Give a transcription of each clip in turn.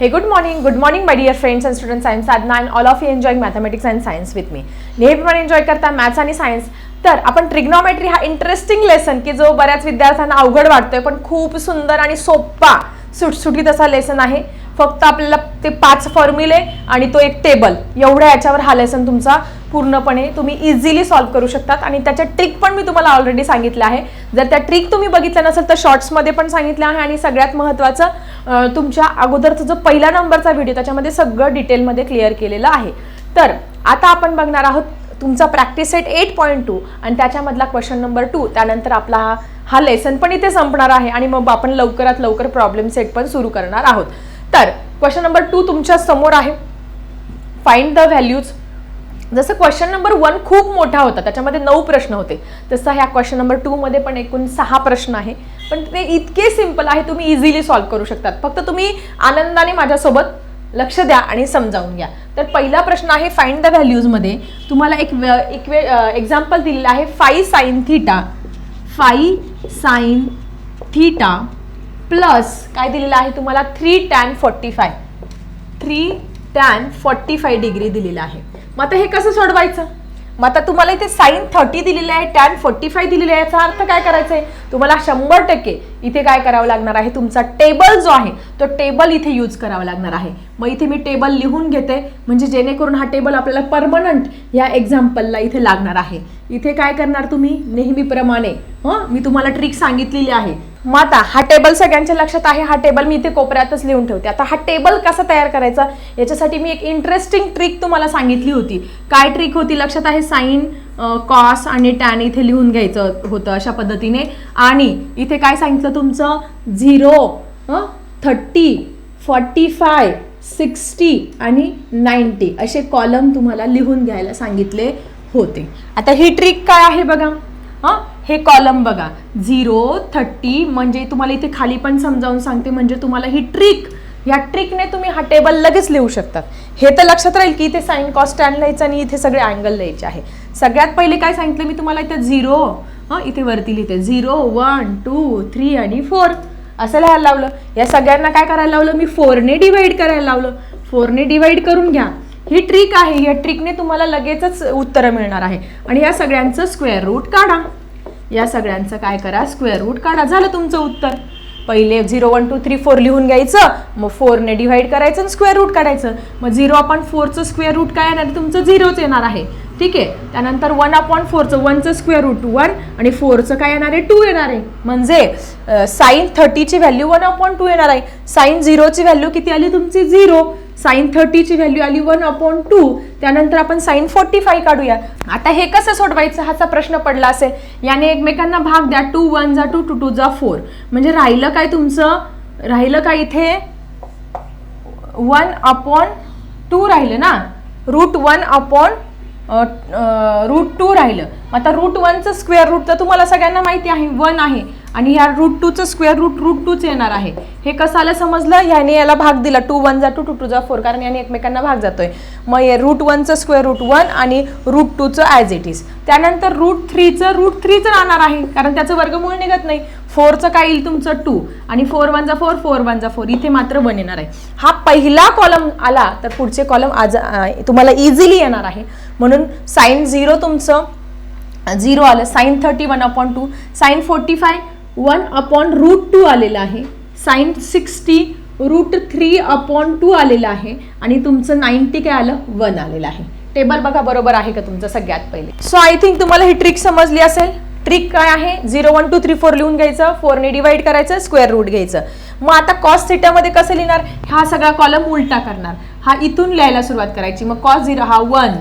Hey good morning good morning my dear friends and student science Sadhana and all of you enjoy mathematics and science with me नेहमीप्रमाणे enjoy करता maths आणि science तर आपण trigonometry हा interesting lesson की जो बऱ्याच विद्यार्थ्यांना अवघड वाटतोय पण खूप सुंदर आणि सोप्पा सुटसुटीत असा लेसन आहे. फक्त आपल्याला ते पाच फॉर्म्युले आणि तो एक टेबल एवढ्या याच्यावर हा लेसन तुमचा पूर्णपणे तुम्ही इझिली सॉल्व्ह करू शकतात. आणि त्याच्या ट्रिक पण मी तुम्हाला ऑलरेडी सांगितलं आहे. जर त्या ट्रिक तुम्ही बघितल्या नसेल तर शॉर्ट्समध्ये पण सांगितलं आहे. आणि सगळ्यात महत्त्वाचं तुमच्या अगोदरचा जो पहिला नंबरचा व्हिडिओ त्याच्यामध्ये सगळं डिटेलमध्ये क्लिअर केलेलं आहे. तर आता आपण बघणार आहोत तुमचा practice set eight point two आणि त्याच्यामधला क्वेश्चन नंबर टू त्यानंतर आपला हा हा लेसन पण इथे संपणार आहे. आणि मग आपण लवकरात लवकर प्रॉब्लेम सेट पण सुरू करणार आहोत. तर क्वेश्चन नंबर टू तुमच्यासमोर आहे. फाइंड द व्हॅल्यूज जसं क्वेश्चन नंबर वन खूप मोठा होता त्याच्यामध्ये नऊ प्रश्न होते. तसं ह्या क्वेश्चन नंबर टूमध्ये पण एकूण सहा प्रश्न आहे. पण ते इतके सिंपल आहे तुम्ही इझिली सॉल्व्ह करू शकतात. फक्त तुम्ही आनंदाने माझ्यासोबत लक्ष द्या आणि समजावून घ्या. तर पहिला प्रश्न आहे फाइंड द व्हॅल्यूजमध्ये तुम्हाला एक एक्झाम्पल दिलेलं आहे five sine theta five sine theta plus काय दिलेलं आहे तुम्हाला? Three tan forty five. Three tan forty five degree दिलेलं आहे. मग आता हे कसं सोडवायचं? मग आता तुम्हाला इथे साईन थर्टी दिलेली आहे टॅन फोर्टी फाय दिलेली आहे याचा अर्थ काय करायचा आहे तुम्हाला शंभर टक्के इथे काय करावं लागणार आहे? तुमचा टेबल जो आहे तो टेबल इथे यूज करावा लागणार आहे. मग इथे मी टेबल लिहून घेते म्हणजे जेणेकरून हा टेबल आपल्याला परमनंट या एक्झाम्पलला इथे लागणार आहे. इथे काय करणार तुम्ही? नेहमीप्रमाणे हं? मी तुम्हाला ट्रिक सांगितलेली आहे. मग आता हा टेबल सगळ्यांच्या लक्षात आहे हा टेबल मी इथे कोपऱ्यातच लिहून ठेवते. आता हा टेबल कसा तयार करायचा? याच्यासाठी मी एक इंटरेस्टिंग ट्रिक तुम्हाला सांगितली होती. काय ट्रिक होती? लक्षात आहे? साईन कॉस आणि टॅन इथे लिहून घ्यायचं होतं अशा पद्धतीने. आणि इथे काय सांगितलं तुमचं? Zero thirty forty five sixty आणि नाईन्टी असे कॉलम तुम्हाला लिहून घ्यायला सांगितले होते. आता ही ट्रिक काय आहे बघा? हां हे कॉलम बघा. झिरो थर्टी म्हणजे तुम्हाला इथे खाली पण समजावून सांगते म्हणजे तुम्हाला ही ट्रिक या ट्रिकने तुम्ही हा टेबल लगेच लिहू शकतात. हे तर लक्षात राहील की इथे साईन कॉस्ट टॅन लिहायचं आणि इथे सगळे अँगल लिहायचे आहे. सगळ्यात पहिले काय सांगितलं मी तुम्हाला? इथे झिरो हां इथे वरती लिहिते. झिरो वन टू थ्री आणि फोर असं लिहायला लावलं. या सगळ्यांना काय करायला लावलं? मी फोरने डिवाईड करायला लावलं. फोरने डिवाईड करून घ्या. ही ट्रिक आहे. या ट्रिकने तुम्हाला लगेचच उत्तरं मिळणार आहे. आणि या सगळ्यांचं स्क्वेअर रूट काढा. या सगळ्यांचं काय करा? स्क्वेअर रूट काढा. झालं तुमचं उत्तर. पहिले zero one two three four लिहून घ्यायचं. मग फोरने डिव्हाइड करायचं आणि स्क्वेअर रूट काढायचं. मग झिरो अपॉन फोरचं स्क्वेअर रूट काय येणार? तुमचं झिरोच येणार आहे. ठीक आहे? त्यानंतर वन अपॉन फोरचं वनचं स्क्वेअर रूट वन आणि फोरचं काय येणार आहे? टू येणार आहे. म्हणजे साईन थर्टीची व्हॅल्यू वन अपॉन टू येणार आहे. साईन झिरोची व्हॅल्यू किती आली? तुमची झिरो साईन थर्टीची व्हॅल्यू आली वन अपॉन टू. त्यानंतर आपण साईन फोर्टी फाय काढूया. आता हे कसं सोडवायचं हाचा प्रश्न पडला असेल. याने एकमेकांना भाग द्या. टू वन जा टू टू टू जा फोर. म्हणजे राहिलं काय तुमचं? राहिलं काय इथे? वन अपॉन टू राहिलं ना? Root one upon root two राहिलं. आता रूट वनचं स्क्वेअर रूट तर तुम्हाला सगळ्यांना माहिती आहे. वन आहे. आणि ह्या रूट टूचं स्क्वेअर रूट रूट टूच येणार आहे. हे कसं आलं समजलं? ह्याने याला भाग दिला. टू वन जा टू टू टू जा फोर कारण याने एकमेकांना भाग जातोय. मग हे रूट वनचं स्क्वेअर रूट वन आणि रूट टूचं ॲज इट इज त्यानंतर रूट थ्रीचं रूट थ्रीचं राहणार आहे कारण त्याचं वर्गमूळ निघत नाही. फोरचं काय येईल तुमचं? टू आणि फोर वन जा फोर फोर वन जा फोर इथे मात्र वन येणार आहे. हा पहिला कॉलम आला तर पुढचे कॉलम आज तुम्हाला इझिली येणार आहे. म्हणून साईन झिरो तुमचं झिरो आलं. Sine thirty one upon two sine forty five one upon root two आलेलं आहे. Sine sixty root three upon two आलेलं आहे. आणि तुमचं नाईन्टी काय आलं? वन आलेलं आहे. टेबल बघा बरोबर आहे का तुमचं सगळ्यात पहिले? सो आय थिंक तुम्हाला ही ट्रिक समजली असेल. ट्रिक काय आहे? Zero one two three four लिहून घ्यायचं. फोरने डिवाइड करायचं. स्क्वेअर रूट घ्यायचं. मग आता कॉस थिटामध्ये कसं लिहिणार? हा सगळा कॉलम उलटा करणार. हा इथून लिहायला सुरुवात करायची. मग कॉस झिरो हा वन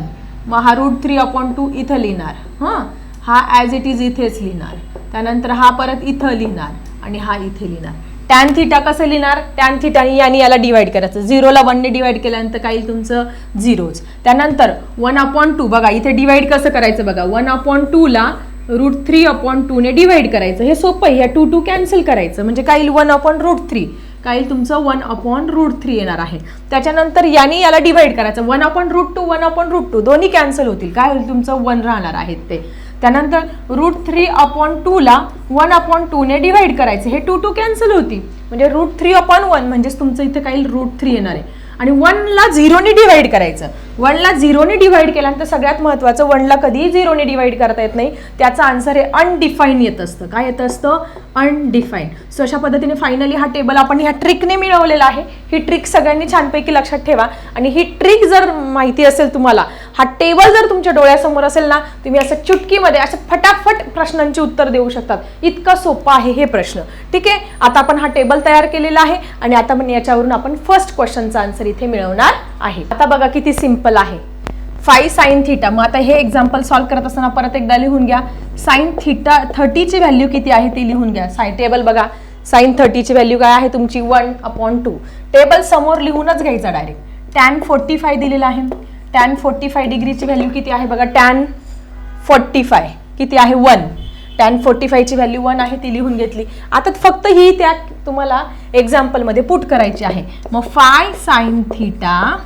मग हा रूट थ्री अपॉन टू इथं लिहिणार. हां? हा ॲज इट इज इथेच लिहिणार. त्यानंतर हा परत इथं लिहिणार आणि हा इथे लिहिणार. टॅन थिटा कसं लिहिणार? टॅन थिटा आणि याला डिवाईड करायचं. झिरोला वनने डिवाईड केल्यानंतर काय येईल तुमचं? झिरोज त्यानंतर वन अपॉन टू बघा इथे डिवाईड कसं करायचं बघा? वन अपॉन टूला रूट थ्री अपॉन टूने डिवाईड करायचं. हे सोपं आहे. ह्या टू टू कॅन्सल करायचं. म्हणजे काय येईल? वन अपॉन रूट थ्री काय येईल तुमचं? वन अपॉन रूट थ्री येणार आहे. त्याच्यानंतर याने याला डिवाईड करायचं. One upon root two one upon root two दोन्ही कॅन्सल होतील. काय होईल तुमचं? वन राहणार आहेत ते. त्यानंतर रूट थ्री अपॉन टूला वन अपॉन टूने डिवाईड करायचं. हे टू टू कॅन्सल होती. म्हणजे रूट थ्री अपॉन वन म्हणजेच तुमचं इथे काही रूट थ्री येणार आहे. आणि वनला झिरोने डिवाईड करायचं. वनला झिरोने डिव्हाइड केल्यानंतर सगळ्यात महत्त्वाचं वनला कधीही झिरोने डिवाइड करता येत नाही. त्याचं आन्सर हे अनडिफाईन येत असतं. काय येत असतं? अनडिफाईन सो अशा पद्धतीने फायनली हा टेबल आपण ह्या ट्रिकने मिळवलेला आहे. ही ट्रिक सगळ्यांनी छानपैकी लक्षात ठेवा. आणि ही ट्रिक जर माहिती असेल तुम्हाला हा टेबल जर तुमच्या डोळ्यासमोर असेल ना तुम्ही असं चुटकीमध्ये असं फटाफट प्रश्नांची उत्तर देऊ शकतात. इतका सोपा आहे हे प्रश्न. ठीक आहे? आता आपण हा टेबल तयार केलेला आहे. आणि आता पण याच्यावरून आपण फर्स्ट क्वेश्चनचा आन्सर इथे मिळवणार आहे. आता बघा किती सिंपल आहे. फाय साईन थिटा मग आता हे एक्झाम्पल सॉल्व करत असताना परत एकदा लिहून घ्या. साईन थिटा थर्टीची व्हॅल्यू किती आहे ती लिहून घ्या. साय टेबल बघा. साईन थर्टीची व्हॅल्यू काय आहे तुमची? वन अपॉन टू टेबल समोर लिहूनच घ्यायचा डायरेक्ट टॅन फोर्टी फाय दिलेला आहे. टॅन फोर्टी फाय डिग्रीची व्हॅल्यू किती आहे? बघा टॅन फोर्टी फाय किती आहे? वन टॅन फोर्टी फायची व्हॅल्यू वन आहे ती लिहून घेतली. आता फक्त ही त्या तुम्हाला एक्झाम्पलमध्ये पुट करायची आहे. मग five sine theta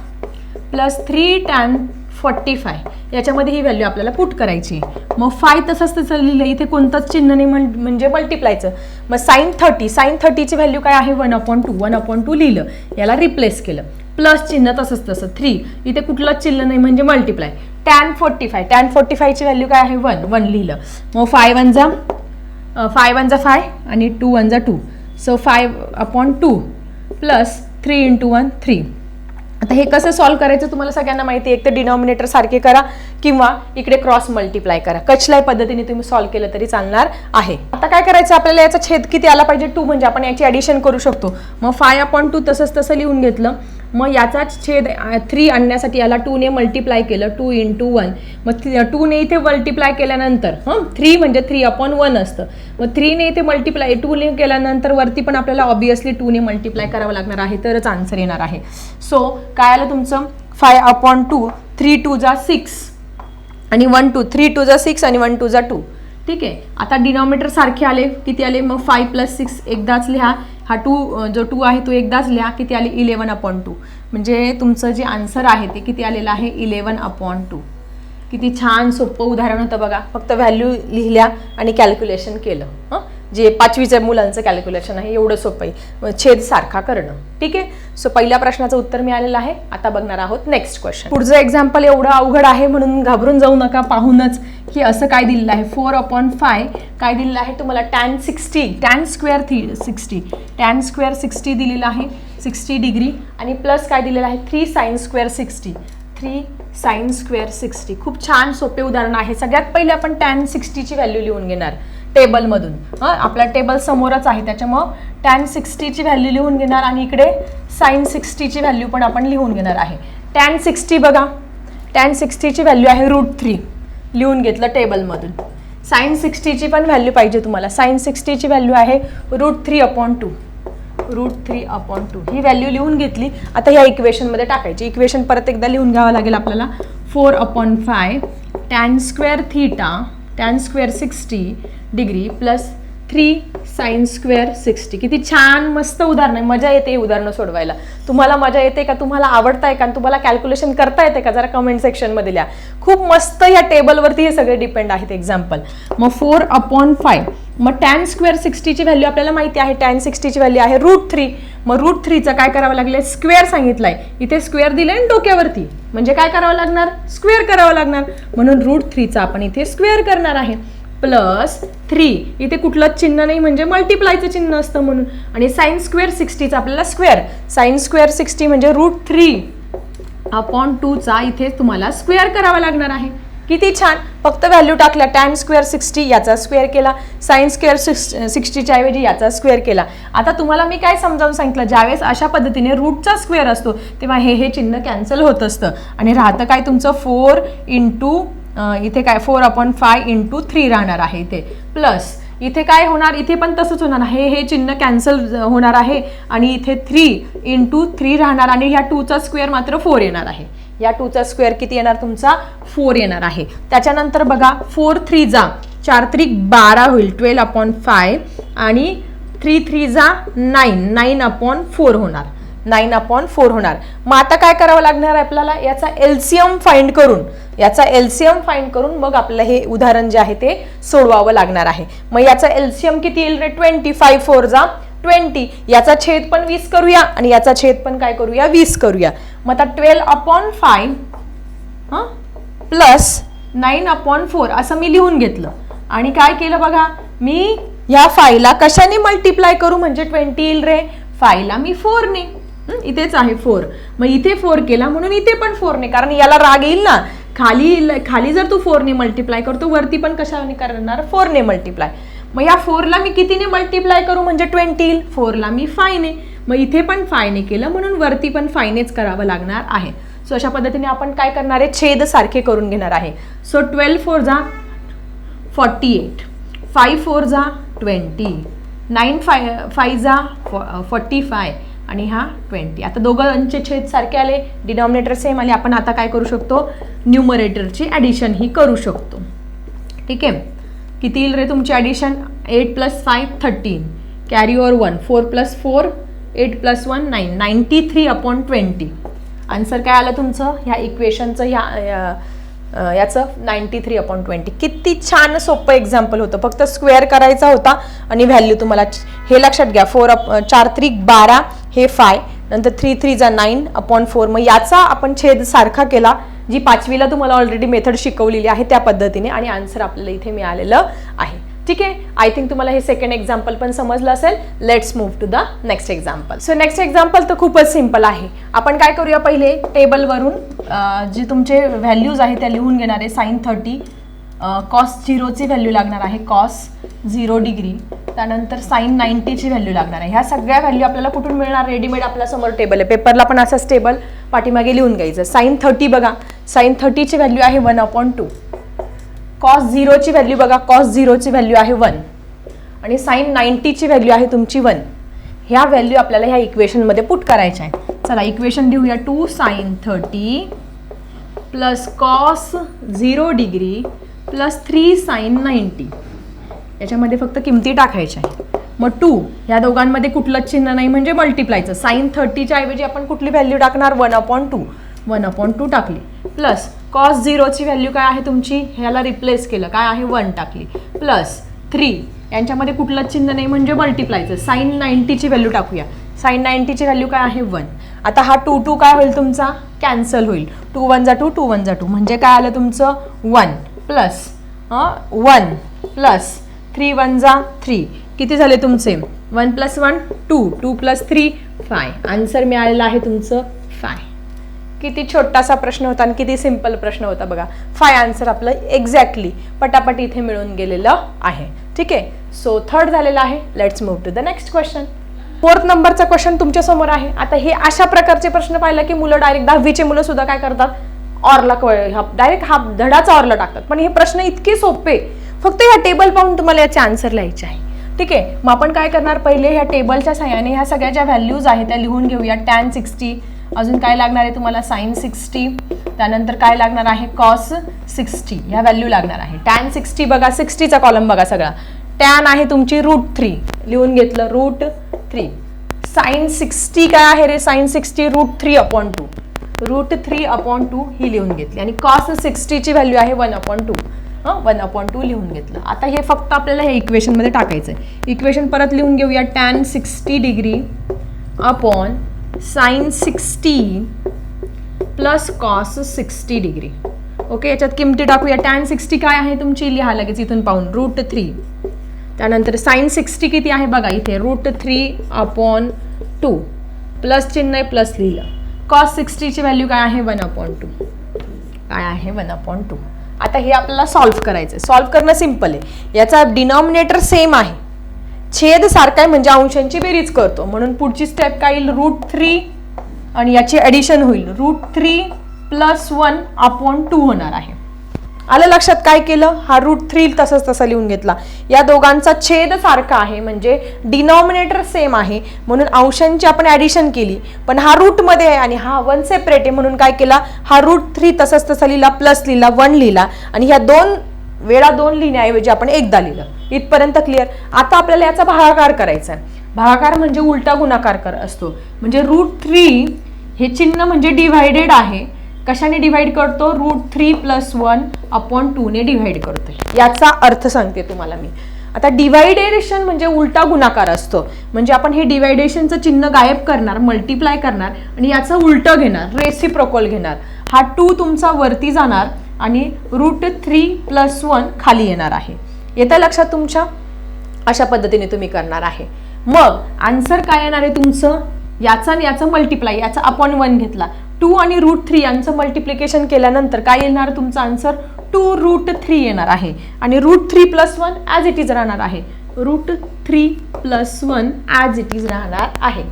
plus three tan forty five. याच्यामध्ये ही व्हॅल्यू आपल्याला पुट करायची मग फाय तसंच तसं लिहिलं इथे कोणतंच चिन्ह नाही म्हण म्हणजे मल्टिप्लायचं मग साईन थर्टी साईन थर्टीची व्हॅल्यू काय आहे? One upon two one upon two लिहिलं. याला रिप्लेस केलं. प्लस चिन्ह तसंच तसं. थ्री इथे कुठलंच चिन्ह नाही म्हणजे multiply tan forty five tan forty फायची value काय आहे? वन वन लिहिलं. मग फाय वन जा फाय वन जा फाय आणि टू वन जा two so five upon two plus three into one three आता हे कसं सॉल्व्ह करायचं तुम्हाला सगळ्यांना माहिती आहे. एक तर डिनॉमिनेटर सारखे करा. किंवा इकडे क्रॉस मल्टिप्लाय करा. कचलाय पद्धतीने तुम्ही सॉल्व्ह केलं तरी चालणार आहे. आता काय करायचं? आपल्याला याचा छेद किती आला पाहिजे? टू म्हणजे आपण याची ॲडिशन करू शकतो. मग फाय अपॉन टू तसंच तसं लिहून घेतलं. मग याचाच छेद थ्री आणण्यासाठी याला टूने मल्टिप्लाय केलं. टू इंटू वन मग टूने इथे मल्टिप्लाय केल्यानंतर हं? थ्री म्हणजे थ्री अपॉन वन असतं. मग थ्रीने इथे मल्टिप्लाय टूने केल्यानंतर वरती पण आपल्याला ऑबियसली टूने मल्टिप्लाय करावं लागणार आहे. तरच आन्सर येणार आहे. सो काय आलं तुमचं? Five upon two three two जा सिक्स आणि वन टू थ्री टू जा सिक्स आणि वन टू जा टू ठीक आहे? आता डिनॉमिनेटर सारखे आले किती आले? मग फाय प्लस सिक्स एकदाच लिहा. हा टू जो टू आहे तो एकदाच लिहा. किती आले? इलेवन अपॉन टू म्हणजे तुमचं जे आन्सर आहे ते किती आलेलं आहे? इलेवन अपॉन टू किती छान सोपं उदाहरण होतं बघा. फक्त व्हॅल्यू लिहिल्या आणि कॅल्क्युलेशन केलं. हं? जे पाचवीच्या मुलांचं कॅल्क्युलेशन आहे एवढं सोपं आहे. छेद सारखा करणं. ठीक आहे? सो पहिल्या प्रश्नाचं उत्तर मिळालेलं आहे. आता बघणार आहोत नेक्स्ट क्वेश्चन पुढचं एक्झाम्पल एवढं अवघड आहे म्हणून घाबरून जाऊ नका पाहूनच. की असं काय दिलेलं आहे? फोर अपॉन फाय काय दिलेलं आहे? तुम्हाला tan sixty tan square three sixty tan square sixty दिलेलं आहे सिक्स्टी डिग्री आणि प्लस काय दिलेलं आहे? Three sine square sixty three sine square sixty खूप छान सोपे उदाहरण आहे. सगळ्यात पहिले आपण टॅन सिक्स्टीची व्हॅल्यू लिहून घेणार. टेबलमधून. हां आपला टेबल समोरच आहे. त्याच्यामुळं टॅन सिक्स्टीची व्हॅल्यू लिहून घेणार आणि इकडे साईन सिक्स्टीची व्हॅल्यू पण आपण लिहून घेणार आहे. टॅन सिक्स्टी बघा. टॅन सिक्स्टीची व्हॅल्यू आहे रूट थ्री लिहून घेतलं टेबलमधून. साईन सिक्स्टीची पण व्हॅल्यू पाहिजे तुम्हाला. साईन सिक्स्टीची व्हॅल्यू आहे root three upon two root three upon two ही व्हॅल्यू लिहून घेतली. आता ह्या इक्वेशनमध्ये टाकायची. इक्वेशन परत एकदा लिहून घ्यावं लागेल आपल्याला. Four upon five tan square theta tan square sixty degree plus three sine square sixty किती छान मस्त उदाहरण आहे. मजा येते उदाहरणं सोडवायला. तुम्हाला मजा येते का? तुम्हाला आवडताय का? तुम्हाला कॅल्क्युलेशन करता येते का? जरा कमेंट सेक्शनमध्ये लिहा. खूप मस्त या टेबलवरती हे सगळे डिपेंड आहेत. एक्झाम्पल मग फोर अपॉन फाय मग टॅन स्क्वेअर सिक्स्टीची व्हॅल्यू आपल्याला माहिती आहे टॅन सिक्स्टीची व्हॅल्यू आहे रूट थ्री मग रूट थ्रीचं काय करावं लागलं स्क्वेअर सांगितलंय. इथे स्क्वेअर दिले आणि डोक्यावरती. म्हणजे काय करावं लागणार? स्क्वेअर करावं लागणार. म्हणून रूट थ्रीचं आपण इथे स्क्वेअर करणार आहे. प्लस थ्री इथे कुठलंच चिन्ह नाही म्हणजे मल्टिप्लायचं चिन्ह असतं म्हणून. आणि साईन स्क्वेअर सिक्स्टीचं आपल्याला स्क्वेअर साईन स्क्वेअर सिक्स्टी म्हणजे रूट थ्री अपॉन टूचा इथे तुम्हाला स्क्वेअर करावा लागणार आहे. किती छान. फक्त व्हॅल्यू टाकला टॅन स्क्वेअर सिक्स्टी याचा स्क्वेअर केला साईन स्क्वेअर सिक्स सिक्स्टीच्या ऐवजी याचा स्क्वेअर केला. आता तुम्हाला मी काय समजावून सांगितलं? ज्यावेळेस अशा पद्धतीने रूटचा स्क्वेअर असतो तेव्हा हे हे चिन्ह कॅन्सल होत असतं. आणि राहतं काय तुमचं? फोर इंटू इथे काय? Four upon five into three राहणार आहे इथे. प्लस इथे काय होणार? इथे पण तसंच होणार आहे. हे चिन्ह कॅन्सल होणार आहे. आणि इथे थ्री इंटू थ्री राहणार आणि ह्या टूचा स्क्वेअर मात्र फोर येणार आहे. या टूचा स्क्वेअर किती येणार तुमचा? फोर येणार आहे. त्याच्यानंतर बघा फोर थ्री जा चार त्रिक बारा होईल ट्वेल्व अपॉन फाय आणि थ्री थ्री जा नाईन नाईन अपॉन फोर होणार. नाईन अपॉन फोर होणार. मग आता काय करावं लागणार आहे आपल्याला? याचा एलसीएम फाइंड करून याचा एलसीएम फाइंड करून मग आपलं हे उदाहरण जे आहे ते सोडवावं लागणार आहे. मग याचा एलसीएम किती येईल रे? ट्वेंटी फाईव्ह फोर जा ट्वेंटी. याचा छेद पण वीस करूया आणि याचा छेद पण काय करूया? वीस करूया. मग आता ट्वेल्व अपॉन फाय हां? प्लस नाईन अपॉन फोर असं मी लिहून घेतलं. आणि काय केलं बघा? मी या फायला कशाने मल्टिप्लाय करू? म्हणजे ट्वेंटी येईल रे. फायला मी फोरने. इथेच आहे फोर. मग इथे फोर केला म्हणून इथे पण फोरने. कारण याला राग येईल ना. खाली खाली जर तू फोरने मल्टिप्लाय करतो वरती पण कशाने करणार? फोरने मल्टिप्लाय मग या फोरला मी कितीने मल्टिप्लाय करू? म्हणजे ट्वेंटी येईल फोरला मी फायने मग इथे पण फायने केलं म्हणून वरती पण फायनेच करावं लागणार आहे. सो अशा पद्धतीने आपण काय करणार आहे? छेद सारखे करून घेणार आहे. सो ट्वेल्व फोर जा फॉर्टी एट फाय फोर जा ट्वेंटी नाईन फाय फाय जा फॉर्टी फाय uh, आणि हा ट्वेंटी आता दोघांचे छेद सारखे आले. डिनॉमिनेटर सेम आले. आपण आता काय करू शकतो? न्यूमरेटरची ॲडिशन ही करू शकतो. ठीक आहे? किती येईल रे तुमची addition eight plus five thirteen carry over one four plus four eight plus one nine ninety three upon twenty answer काय आलं तुमचं? ह्या इक्वेशनचं ह्या याचं नाईन्टी थ्री अपॉन ट्वेंटी किती छान सोपं एक्झाम्पल होतं. फक्त स्क्वेअर करायचा होता आणि व्हॅल्यू तुम्हाला हे लक्षात घ्या. फोर अप चार त्रिक बारा हे फाय नंतर थ्री थ्री जा नाईन अपॉन फोर मग याचा आपण छेद सारखा केला. जी पाचवीला तुम्हाला ऑलरेडी मेथड शिकवलेली आहे त्या पद्धतीने आणि आन्सर आपल्याला इथे मिळालेलं आहे. ठीक आहे? आय थिंक तुम्हाला हे सेकंड एक्झाम्पल पण समजलं असेल. Let's move to the next example so next example तर खूपच सिंपल आहे. आपण काय करूया पहिले? टेबलवरून जे तुमचे व्हॅल्यूज आहे त्या लिहून घेणार आहे साईन थर्टी कॉस झिरोची व्हॅल्यू लागणार आहे. कॉस झिरो डिग्री त्यानंतर साईन नाईन्टीची व्हॅल्यू लागणार आहे. ह्या सगळ्या व्हॅल्यू आपल्याला कुठून मिळणार? रेडीमेड आपल्यासमोर टेबल आहे. पेपरला पण असंच टेबल पाठीमागे लिहून घ्यायचं. साईन थर्टी बघा. साईन थर्टीची व्हॅल्यू आहे वन अपॉन टू. कॉस झिरोची व्हॅल्यू बघा कॉस झिरोची व्हॅल्यू आहे वन. आणि साईन नाईन्टीची व्हॅल्यू आहे तुमची वन. ह्या व्हॅल्यू आपल्याला ह्या इक्वेशनमध्ये पुट करायच्या आहे चला इक्वेशन लिहूया. Two sine thirty plus cos zero degree plus three sine ninety. याच्यामध्ये फक्त किमती टाकायच्या आहे मग टू ह्या दोघांमध्ये कुठलंच चिन्ह नाही म्हणजे मल्टिप्लायचं साईन थर्टीच्या ऐवजी आपण कुठली व्हॅल्यू टाकणार? One upon two. One upon two टाकली. प्लस कॉस झिरोची व्हॅल्यू काय आहे तुमची? ह्याला रिप्लेस केलं. काय आहे? वन टाकली. Plus three. यांच्यामध्ये कुठलंच चिन्ह नाही म्हणजे मल्टिप्लायचं साईन नाईन्टीची व्हॅल्यू टाकूया. साईन नाईन्टीची व्हॅल्यू काय आहे? वन. आता हा टू टू काय होईल तुमचा? कॅन्सल होईल. टू वन जा टू टू वन जा टू म्हणजे काय आलं तुमचं? One. Plus one. Plus three one जा थ्री. किती झाले तुमचे? One plus one two two plus three five answer मिळालेलं आहे तुमचं फाय किती छोटासा प्रश्न होता आणि किती सिंपल प्रश्न होता बघा. फाय आन्सर आपलं एक्झॅक्टली पटापट इथे मिळून गेलेलं आहे. ठीक आहे? सो थर्ड झालेलं आहे. Let's move to the next question fourth नंबरचा क्वेश्चन तुमच्यासमोर आहे. आता हे अशा प्रकारचे प्रश्न पाहिलं की मुलं डायरेक्ट दहावीचे मुलं सुद्धा काय करतात? ऑरला डायरेक्ट हा धडाचा ऑरला टाकतात. पण हे प्रश्न इतके सोपे. फक्त ह्या टेबल पाहून तुम्हाला याचे आन्सर लिहायचे आहे. ठीक आहे? मग आपण काय करणार? पहिले ह्या टेबलच्या सहाय्याने ह्या सगळ्या ज्या व्हॅल्यूज आहेत त्या लिहून घेऊया. टॅन सिक्स्टी अजून काय लागणार आहे तुम्हाला? साईन सिक्स्टी त्यानंतर काय लागणार आहे? कॉस सिक्स्टी ह्या व्हॅल्यू लागणार आहे. टॅन सिक्स्टी बघा सिक्स्टीचा कॉलम बघा सगळा. टॅन आहे तुमची रूट थ्री लिहून घेतलं रूट थ्री साईन सिक्स्टी काय आहे रे? Sine sixty root three upon two root three upon two ही लिहून घेतली. आणि कॉस सिक्स्टीची व्हॅल्यू आहे वन अपॉन टू हां वन अपॉन टू लिहून घेतलं. आता हे फक्त आपल्याला हे इक्वेशनमध्ये टाकायचं आहे इक्वेशन परत लिहून घेऊया. Tan sixty degree upon sine sixty plus cos sixty degree. Okay याच्यात किमती टाकूया. टॅन सिक्स्टी काय आहे तुमची? लिहा लगेच इथून पाहून. Root three. त्यानंतर साईन सिक्स्टी किती आहे बघा इथे? Root three upon two. Plus चिन्ह आहे प्लस लिहिलं. कॉस सिक्स्टीची व्हॅल्यू काय आहे? One upon two. काय आहे? One upon two. आता हे आपल्याला सॉल्व्ह करायचं आहे सॉल्व्ह करणं सिंपल आहे. याचा डिनॉमिनेटर सेम आहे. छेद सारखा आहे म्हणजे अंशांची बेरीज करतो. म्हणून पुढची स्टेप काय येईल? रूट थ्री आणि याची ॲडिशन होईल. Root three plus one upon two होणार आहे. आलं लक्षात काय केलं? हा रूट थ्री तसंच तसा लिहून घेतला. या दोघांचा छेद सारखा आहे म्हणजे डिनॉमिनेटर सेम आहे. म्हणून अंशांची आपण ॲडिशन केली. पण हा रूटमध्ये आहे आणि हा वन सेपरेट आहे. म्हणून काय केला? हा रूट थ्री तसंच तसा लिहिला प्लस लिहिला वन लिहिला. आणि ह्या दोन वेळा दोन लिहिण्याऐवजी आपण एकदा लिहिलं. इथपर्यंत क्लिअर आता आपल्याला याचा भागाकार करायचा आहे. भागाकार म्हणजे उलटा गुणाकार कर असतो. म्हणजे रूट थ्री हे चिन्ह म्हणजे डिव्हायडेड आहे. कशाने डिव्हाइड करतो? Root three plus one upon टूने divide करतो. याचा अर्थ सांगते तुम्हाला मी. आता डिवायडेशन म्हणजे उलटा गुणाकार असतो. म्हणजे आपण हे डिवायडेशनचं चिन्ह गायब करणार मल्टिप्लाय करणार आणि याचं उलटं घेणार रेसिप्रोकॉल घेणार. हा टू तुमचा वरती जाणार. आणि रूट थ्री प्लस वन खाली येणार आहे. येतं लक्षात तुमच्या? अशा पद्धतीने तुम्ही करणार आहे. मग आन्सर काय येणार आहे तुमचं? याचा आणि याचं मल्टिप्लाय याचा अपॉन वन घेतला. टू आणि रूट थ्री यांचं मल्टिप्लिकेशन केल्यानंतर काय येणार तुमचं आन्सर टू रूट थ्री येणार आहे. आणि root three plus one as it is राहणार आहे. Root three plus one as it is राहणार आहे.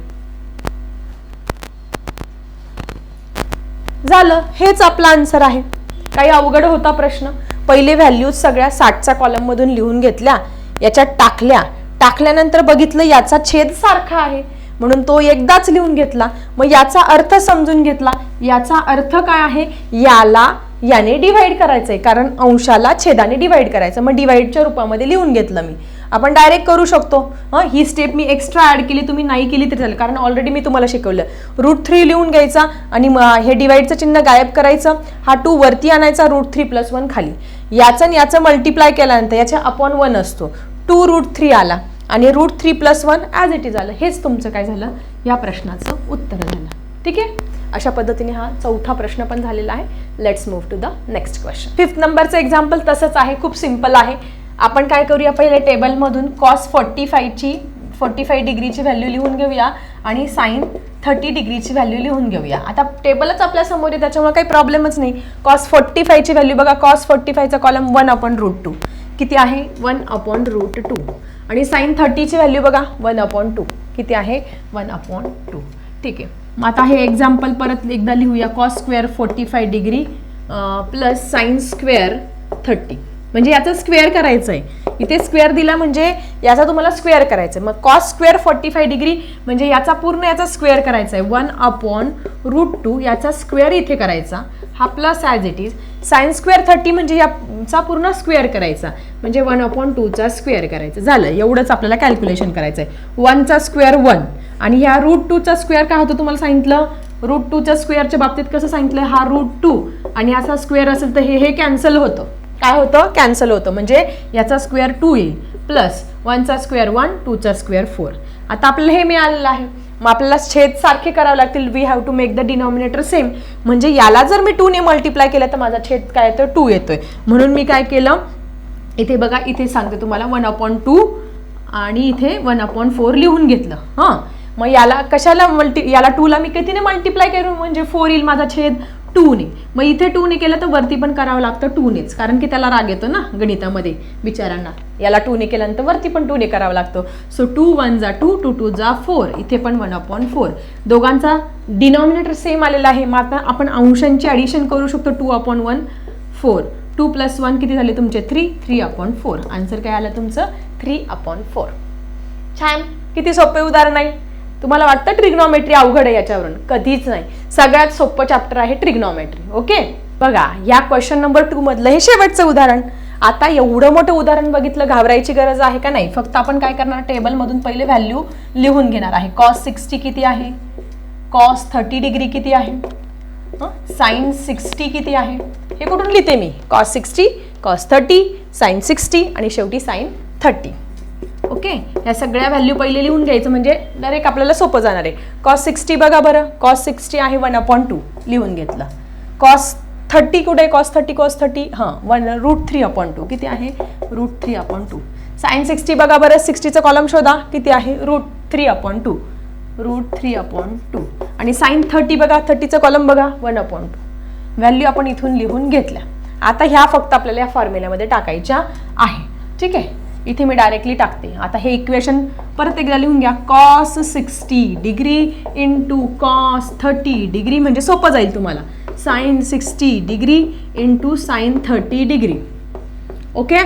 झालं. हेच आपला आन्सर आहे. काही अवघड होता प्रश्न. पहिले व्हॅल्यूज सगळ्या साठच्या कॉलममधून लिहून घेतल्या याच्यात टाकल्या. टाकल्यानंतर बघितलं याचा छेद सारखा आहे. म्हणून तो एकदाच लिहून घेतला. मग याचा अर्थ समजून घेतला. याचा अर्थ काय आहे? याला याने डिवाइड करायचंय. कारण अंशाला छेदाने डिवाइड करायचं. मग डिवाइडच्या रूपामध्ये लिहून घेतलं मी. आपण डायरेक्ट करू शकतो. हां ही स्टेप मी एक्स्ट्रा ॲड केली तुम्ही नाही केली तरी चालेल. कारण ऑलरेडी मी तुम्हाला शिकवलं. रूट थ्री लिहून घ्यायचा आणि हे डिवाईडचं चिन्ह गायब करायचं. हा टू वरती आणायचा रूट थ्री प्लस वन खाली. याचं आणि याचं मल्टिप्लाय केल्यानंतर याच्या अपॉन वन असतो. टू रूट थ्री आला आणि root three plus one as it is आलं. हेच तुमचं काय झालं? या प्रश्नाचं उत्तर झालं. ठीक आहे? अशा पद्धतीने हा चौथा प्रश्न पण झालेला आहे. Let's move to the next question fifth नंबरचं एक्झाम्पल तसंच आहे. खूप सिंपल आहे. आपण काय करूया पहिले टेबलमधून कॉस फोर्टी फायची फोर्टी फाईव्ह डिग्रीची व्हॅल्यू लिहून घेऊया आणि साईन थर्टी डिग्रीची व्हॅल्यू लिहून घेऊया. आता टेबलच आपल्यासमोर आहे त्याच्यामुळे काही प्रॉब्लेमच नाही. कॉस फोर्टी फायची व्हॅल्यू बघा cos forty फायचा column one upon root two किती आहे? वन अपॉन रूट टू आणि साईन थर्टीची व्हॅल्यू बघा वन अपॉन टू किती आहे? वन अपॉन टू ठीक आहे. मग आता हे एक्झाम्पल परत एकदा लिहूया. Cos square forty five degree plus sine square thirty म्हणजे याचं स्क्वेअर करायचं आहे इथे स्क्वेअर दिला म्हणजे याचा तुम्हाला स्क्वेअर करायचं आहे मग cos square forty five degree म्हणजे याचा पूर्ण याचा स्क्वेअर करायचा आहे वन अपॉन रूट टू याचा स्क्वेअर इथे करायचा. हा plus as it is sine square thirty म्हणजे याचा पूर्ण स्क्वेअर करायचा. म्हणजे वन अपॉन टूचा स्क्वेअर करायचं. झालं. एवढंच आपल्याला कॅल्क्युलेशन करायचं आहे वनचा स्क्वेअर वन आणि ह्या रूट टूचा स्क्वेअर काय होतं तुम्हाला सांगितलं? रूट टूच्या स्क्वेअरच्या बाबतीत कसं सांगितलं हा रूट टू आणि असा स्क्वेअर असेल तर हे हे कॅन्सल होतं. काय होतं? कॅन्सल होतं. म्हणजे याचा स्क्वेअर टू येईल. प्लस वनचा स्क्वेअर वन टूचा स्क्वेअर फोर आता आपल्याला हे मिळालेलं आहे. मग आपल्याला छेद सारखे करावे लागतील. We have to make the denominator same म्हणजे याला जर मी टूने मल्टिप्लाय केलं तर माझा छेद काय येतो टू येतोय. म्हणून मी काय केलं? इथे बघा इथे सांगते तुम्हाला. वन अपॉन टू आणि इथे वन अपॉन फोर लिहून घेतलं. हां. मग याला कशाला मल्टी याला टूला मी कितीने मल्टिप्लाय करू? म्हणजे फोर येईल माझा छेद. टूने. मग इथे टूने केलं तर वरती पण करावं लागतं टूनेच. कारण की त्याला राग येतो ना गणितामध्ये बिचारांना याला टूने केल्यानंतर वरती पण टूने करावं लागतं. सो टू वन जा टू टू टू जा फोर इथे पण वन अपॉन फोर दोघांचा डिनॉमिनेटर सेम आलेला आहे. मग आता आपण अंशांची ॲडिशन करू शकतो two upon one four two plus one किती झाले तुमचे? Three three upon four answer काय आलं तुमचं? थ्री अपॉन फोर छान. किती सोपे उदाहरण आहे. तुम्हाला वाटतं ट्रिग्नॉमेट्री अवघड आहे याच्यावरून? कधीच नाही. सगळ्यात सोपं चॅप्टर आहे ट्रिग्नॉमेट्री ओके बघा या क्वेश्चन नंबर टू मधलं हे शेवटचं उदाहरण. आता एवढं मोठं उदाहरण बघितलं घाबरायची गरज आहे का नाही? फक्त आपण काय करणार? टेबलमधून पहिले व्हॅल्यू लिहून घेणार आहे. कॉस सिक्स्टी किती आहे? कॉस थर्टी डिग्री किती आहे? साईन सिक्स्टी किती आहे? हे कुठून लिहिते मी? Cos sixty cos thirty sine sixty आणि शेवटी साईन थर्टी ओके? या सगळ्या व्हॅल्यू पहिले लिहून घ्यायचं म्हणजे डायरेक्ट आपल्याला सोपं जाणार आहे. कॉस सिक्स्टी बघा बरं. कॉस सिक्स्टी आहे वन अपॉन टू लिहून घेतलं. कॉस थर्टी कुठे? कॉस थर्टी कॉस थर्टी हां one root three upon two किती आहे? Root three upon two sine sixty बघा बरं. सिक्स्टीचं कॉलम शोधा. किती आहे? Root three upon two root three upon two आणि साईन थर्टी बघा. थर्टीचं कॉलम बघा. वन अपॉन टू व्हॅल्यू आपण इथून लिहून घेतल्या. आता ह्या फक्त आपल्याला या फॉर्म्युल्यामध्ये टाकायच्या आहे. ठीक आहे? इथे मी डायरेक्टली टाकते. आता हे इक्वेशन परत एकदा लिहून घ्या. Cos sixty degree into cos thirty degree म्हणजे सोपं जाईल तुम्हाला. Sine sixty degree into sine thirty degree okay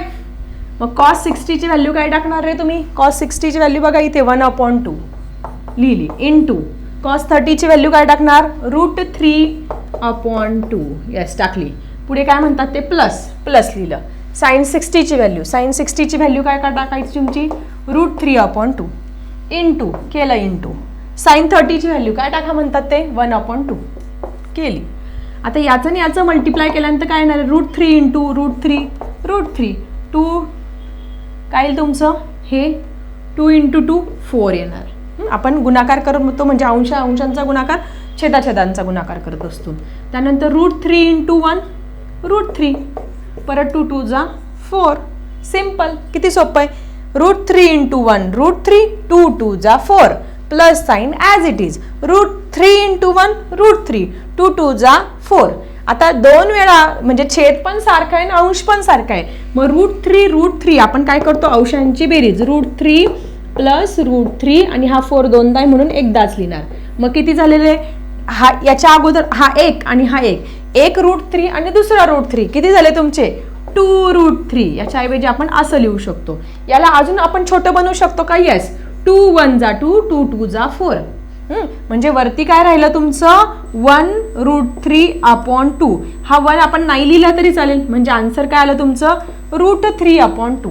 मग कॉस सिक्स्टीची व्हॅल्यू काय टाकणार रे तुम्ही? कॉस सिक्स्टीची व्हॅल्यू बघा इथे वन अपॉन टू लिहिली. इन टू कॉस थर्टीची व्हॅल्यू काय टाकणार? Root three upon two yes टाकली. पुढे काय म्हणतात ते? प्लस प्लस लिहिलं. साईन सिक्स्टीची व्हॅल्यू. साईन सिक्स्टीची व्हॅल्यू काय का टाकायची तुमची? Root three upon two. Into केलं इंटू. साईन थर्टीची व्हॅल्यू काय टाका म्हणतात ते? One upon two. केली. आता याचं आणि याचं मल्टिप्लाय केल्यानंतर काय येणार root three into root three root three. Two काय येईल तुमचं? हे टू इंटू टू फोर येणार. आपण गुणाकार करत होतो म्हणजे अंश अंशांचा गुणाकार छेदाछेदांचा गुणाकार करत असतो. त्यानंतर root three into one root three. परत टू टू जा. फोर सिंपल किती सोपं आहे? Root three into one root three two two जा. Four plus sine as it is root three into one root three two two जा. Four आता दोन वेळा म्हणजे छेद पण सारखा आहे आणि अंश पण सारखा आहे. मग रूट थ्री रूट थ्री आपण काय करतो? अंशांची बेरीज. Root three plus root three आणि हा फोर दोनदा आहे म्हणून एकदाच लिहिणार. मग किती झालेले हा याच्या अगोदर हा एक आणि हा एक. एक रूट थ्री आणि दुसरा रूट थ्री किती झाले तुमचे? टू रूट थ्री याच्याऐवजी आपण असं लिहू शकतो. याला अजून आपण छोटं बनवू शकतो का? येस टू वन जा टू टू टू जा फोर म्हणजे वरती काय राहिलं तुमचं? One root three upon two हा वन आपण नाही लिहिला तरी चालेल. म्हणजे आन्सर काय आलं तुमचं? रूट थ्री अपॉन टू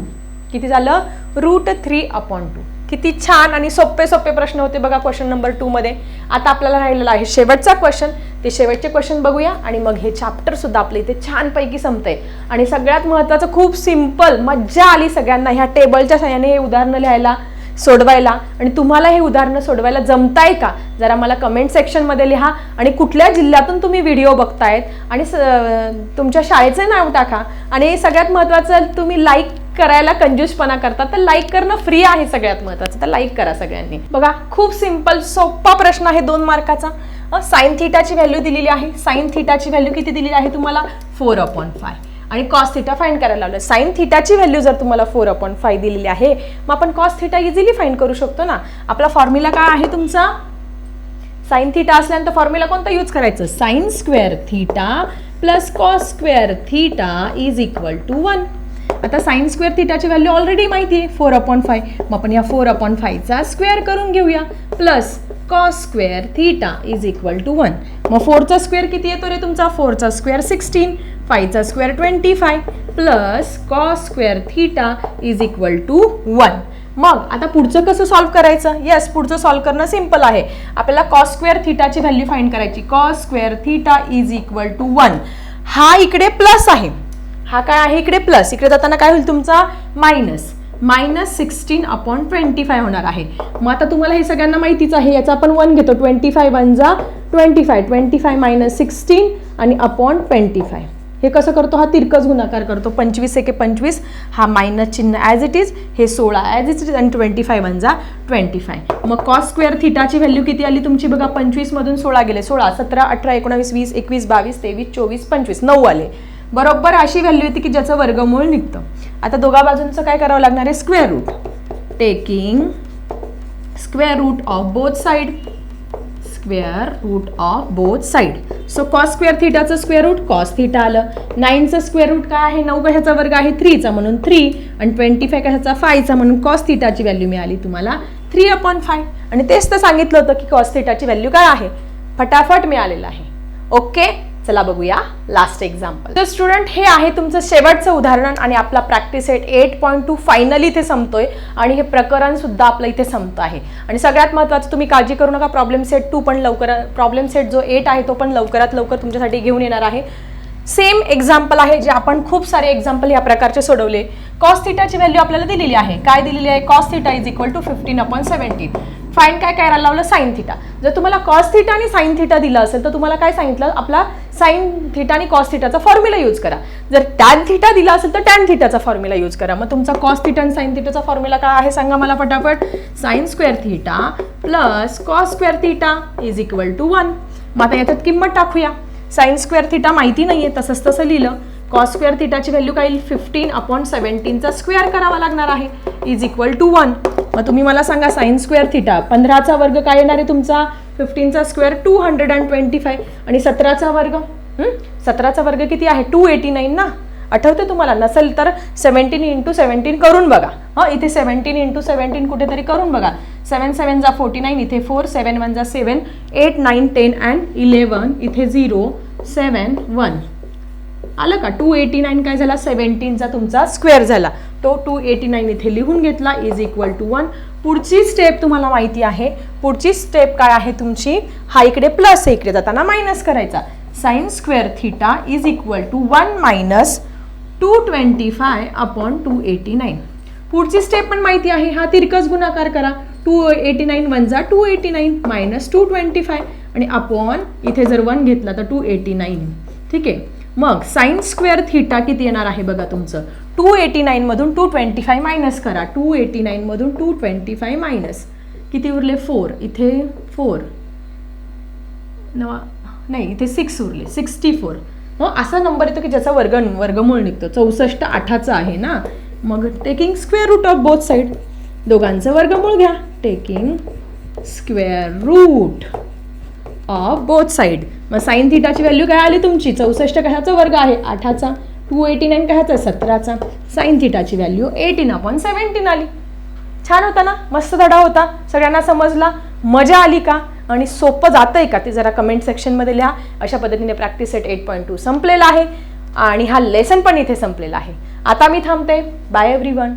किती झालं? रूट थ्री अपॉन टू किती छान आणि सोपे सोपे प्रश्न होते बघा क्वेश्चन नंबर टू मध्ये. आता आपल्याला राहिलेला आहे शेवटचा क्वेश्चन ते शेवटचे क्वेश्चन बघूया आणि मग हे चॅप्टर सुद्धा आपले इथे छानपैकी संपतंय. आणि सगळ्यात महत्त्वाचं खूप सिंपल मज्जा आली सगळ्यांना ह्या टेबलच्या सहाय्याने हे उदाहरणं लिहायला सोडवायला. आणि तुम्हाला हे उदाहरणं सोडवायला जमताय का? जरा मला कमेंट सेक्शनमध्ये लिहा. आणि कुठल्या जिल्ह्यातून तुम्ही व्हिडिओ बघतायत? आणि स- तुमच्या शाळेचं नाव टाका. आणि सगळ्यात महत्त्वाचं तुम्ही लाईक करायला कंजूसपणा करतात तर लाईक करणं फ्री आहे सगळ्यात महत्वाचं. तर लाईक करा सगळ्यांनी. बघा खूप सिंपल सोपा प्रश्न आहे दोन मार्काचा. साईन थिटाची व्हॅल्यू दिलेली आहे. साईन थिटाची व्हॅल्यू किती दिलेली आहे तुम्हाला? फोर अपॉन फाय आणि कॉस थिटा फाईंड करायला लावलं साईन थिटाची व्हॅल्यू जर तुम्हाला फोर अपॉन फाय दिलेली आहे मग आपण कॉस थिटा इझिली फाईंड करू शकतो ना? आपला फॉर्म्युला काय आहे तुमचा? साईन थिटा असल्यानंतर फॉर्म्युला कोणता यूज करायचं? Sine square theta plus cos square theta is equal to one आता साईन स्क्वेअर थिटाची व्हॅल्यू ऑलरेडी माहिती आहे फोर अपॉन फाय. मग आपण या फोर अपॉन फायचा स्क्वेअर करून घेऊया. Plus cos square theta is equal to one. मग फोरचा स्क्वेअर किती येतो रे तुमचा? फोरचा square sixteen फायचा square twenty five. Plus cos square theta is equal to one. मग आता पुढचं कसं सॉल्व्ह करायचं? येस पुढचं सॉल्व्ह करणं सिंपल आहे. आपल्याला कॉस स्क्वेअर थिटाची व्हॅल्यू फाईंड करायची. Cos square theta is equal to one. हा इकडे प्लस आहे. हा काय आहे? इकडे प्लस इकडे जाताना काय होईल तुमचा? Minus minus sixteen upon twenty five होणार आहे. मग आता तुम्हाला हे सगळ्यांना माहितीच आहे. याचा आपण वन घेतो. ट्वेंटी फाय वन जा twenty five twenty five minus sixteen आणि अपॉन ट्वेंटी फाय हे कसं करतो? हा तिरकस गुणाकार करतो. पंचवीस एके पंचवीस. हा मायनस चिन्ह ॲज इट इज हे सोळा ॲज इट इज आणि ट्वेंटी फाय वन जा ट्वेंटी फाय मग कॉस स्क्वेअर थिटाची व्हॅल्यू किती आली तुमची? बघा पंचवीसमधून सोळा गेले. सोळा सतरा अठरा एकोणावीस वीस एकवीस बावीस तेवीस चोवीस पंचवीस. नऊ आले. बरोबर अशी व्हॅल्यू येते की ज्याचं वर्गमूळ निघतं. आता दोघा बाजूंचं काय करावं लागणार आहे? Square root taking square root of both side square root of both side so cos square थिटाचं square root cos theta आलं. नाईनचं स्क्वेअर रूट काय आहे? नऊ कशाचा वर्ग आहे थ्रीचा म्हणून थ्री आणि ट्वेंटी फाय कशाचा फायचा म्हणून कॉस थिटाची व्हॅल्यू मिळाली तुम्हाला थ्री अपॉन फाय आणि तेच तर सांगितलं होतं की कॉस थिटाची व्हॅल्यू काय आहे? फटाफट मिळालेलं आहे. ओके चला बघूया लास्ट एक्झाम्पल तर स्टुडंट हे आहे तुमचं शेवटचं उदाहरण आणि आपला practice set eight point two finally इथे संपतोय आणि हे प्रकरण सुद्धा आपलं इथे संपतं आहे. आणि सगळ्यात महत्त्वाचं तुम्ही काळजी करू नका प्रॉब्लेम सेट टू पण लवकर प्रॉब्लेम सेट जो एट आहे तो पण लवकरात लवकर तुमच्यासाठी घेऊन येणार आहे. सेम एक्झाम्पल आहे जे आपण खूप सारे एक्झाम्पल या प्रकारचे सोडवले. कॉस थिटाची व्हॅल्यू आपल्याला दिलेली आहे. काय दिलेली आहे? Cos theta is equal to fifteen upon seventeen find काय करायला लावलं? Sine theta. जर तुम्हाला कॉस थिटा आणि साईन थिटा दिलं असेल तर तुम्हाला काय सांगितलं? आपला साईन थिटा आणि कॉस थिटाचा फॉर्म्युला यूज करा. जर टॅन थिटा दिला असेल तर टॅन थिटाचा फॉर्म्युला यूज करा. मग तुमचा कॉस थिटा आणि साईन थिटाचा फॉर्म्युला काय आहे? सांगा मला पटापट sine square theta plus cos square theta is equal to one. मग आता याच्यात किंमत टाकूया. साईन स्क्वेअर थिटा माहिती नाही आहे तसंच तसं लिहिलं. कॉस स्क्वेअर थिटाची व्हॅल्यू काय येईल? फिफ्टीन अपॉन सेवन्टीनचा स्क्वेअर करावा लागणार आहे. इज इक्वल टू वन मग तुम्ही मला सांगा साईन स्क्वेअर थिटा पंधराचा वर्ग काय येणार आहे तुमचा? फिफ्टीनचा square two hundred and twenty five आणि सतराचा वर्ग? सतराचा वर्ग किती आहे? टू एटी नाईन ना? आठवते तुम्हाला? नसेल तर सेवन्टीन इंटू सेवन्टीन करून बघा. हां? इथे सेवन्टीन इंटू सेवन्टीन कुठेतरी करून बघा. सेवन सेवन जा फोर्टी नाईन इथे फोर सेवन वन जा seven eight nine ten and eleven इथे झिरो सेवन वन आलं का? टू एटी नाईन काय झाला? सेवन्टीनचा तुमचा स्क्वेअर झाला. तो टू एटी नाईन इथे लिहून घेतला. इज इक्वल टू वन पुढची स्टेप तुम्हाला माहिती आहे. पुढची स्टेप काय आहे तुमची? हा इकडे प्लस आहे. इकडे जाताना मायनस करायचा. Sine square theta is equal to one minus two twenty five upon two eighty nine पुढची स्टेप पण माहिती आहे. हा तिरकस गुणाकार करा. टू एटी नाईन वन जा two eighty nine minus two twenty five आणि अपॉन इथे जर वन घेतला तर टू एटी नाईन ठीक आहे? मग साईन स्क्वेअर थिटा किती येणार आहे बघा तुमचं? टू एटी नाईनमधून टू ट्वेंटी फाय मायनस करा. टू एटी नाईनमधून टू ट्वेंटी फाय मायनस किती उरले? फोर इथे फोर नवा नाही इथे सिक्स उरले. सिक्स्टी फोर मग असा नंबर येतो की ज्याचा वर्ग वर्गमूळ निघतो. चौसष्ट आठाचा आहे ना? मग taking square root of both side दोघांचं वर्गमूळ घ्या. Taking square root of both side मग साईन थिटाची व्हॅल्यू काय आली तुमची? चौसष्ट कशाचा वर्ग आहे? आठाचा. टू एटी नाईन कशाचा सतराचा साईन थिटाची व्हॅल्यू एटीन अपॉन सेवन्टीन आली. छान होता ना? मस्त धडा होता. सगळ्यांना समजला. मजा आली का? आणि सोपं जातंय का? ते जरा कमेंट सेक्शनमध्ये लिहा. अशा पद्धतीने practice set eight point two संपलेला आहे. आणि हा लेसन पण इथे संपलेला आहे. आता मी थांबते. Bye every one